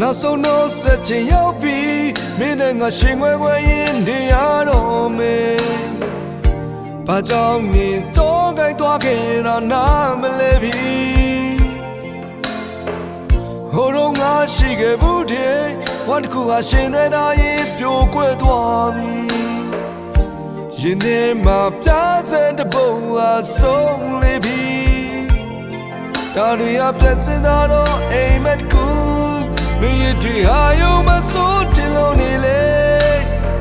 နောက်ဆုံးတော့ဆက်ချင်ရောက်ပြီမင်းနဲ့ငါရှင်ခွဲခွဲရင်နေရတော့မယ်ဘာကြောင့်နေတော့ကြိုက်သွားခဲ့တာနားမလဲပြီဟိုတော့ငါရှိခဲ့ဘူးတဲ့ဝမ်းတစ်ခုဟာရှင်နေတိုင်းပြိုကွဲသွားပြီရင်ထဲမှာပြားစတဲ့တပုံဟာဆုံးလေပြီဒါတွေအပြတ်စင်တာတော့အိမ်မက်ကူ မင်းရဲ့တွေဟာယုံမဆိုးတင်လို့နေလေ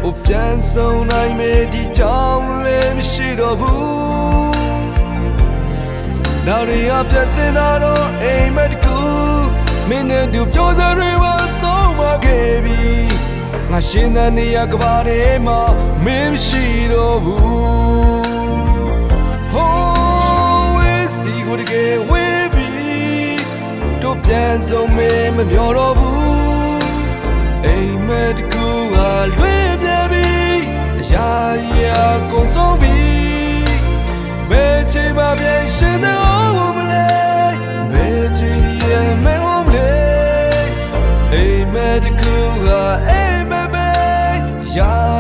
ဟိုပြန်ဆုံးနိုင်မေဒီကြောင့်လည်းမရှိတော့ဘူးဒါတွေအပြတ်စင်တာတော့အိမ်မက်ကူမင်းနဲ့သူပြောစတွေမဆုံးမခဲ့ပြီငါရှင်းတဲ့နေရာကဘာတွေမှာမင်းမရှိတော့ဘူး Oh, we see what again we be တို့ပြန်ဆုံးမေးမမျောတော့ဘူး ကုန်ဆုံးပြီမဲချင်ပါပြန်ရှင်တဲ့အောင်မလဲမဲချင်ရဲ့မဲအောင်လေအိမ်မက်တကူဟာအိမ်မက်ပဲရာ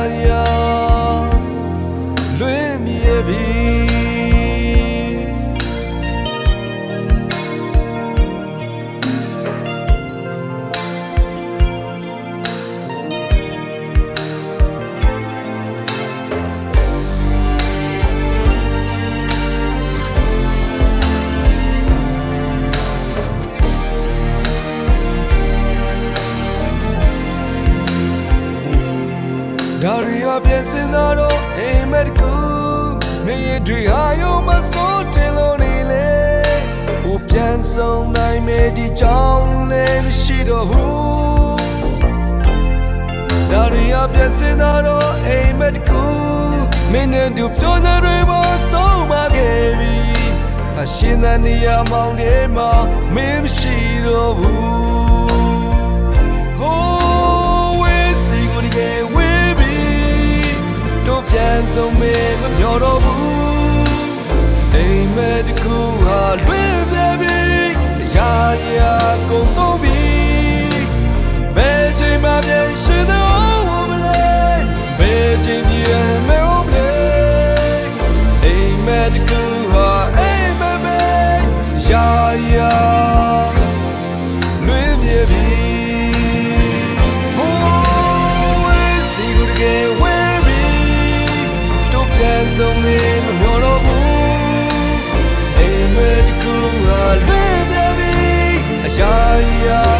ဒါရီအပြည့်စင်သာတော့အိမ်မက်ကူမင်းရဲ့တွေဟာယုံမစိုးတင်လို့နေလေဟိုပြန်ဆုံးနိုင်မေဒီကြောင့်လည်းမရှိတော့ဘူးဒါရီအပြည့်စင်သာတော့အိမ်မက်ကူမင်းနဲ့သူပြောစတွေမဆုံးမခဲ့ပြီအရှင်တဲ့နေရာမောင်တွေမှာမင်းမရှိတော့ဘူး ဆုံးမမမျောတော့ဘူးအိမ်မက်တစ်ခုဟာလွင် ဆုံးမင်းမမျောတော့ဘူးအိမ်မက်တစ်ခုကလွင်ပြပြီအရာရာ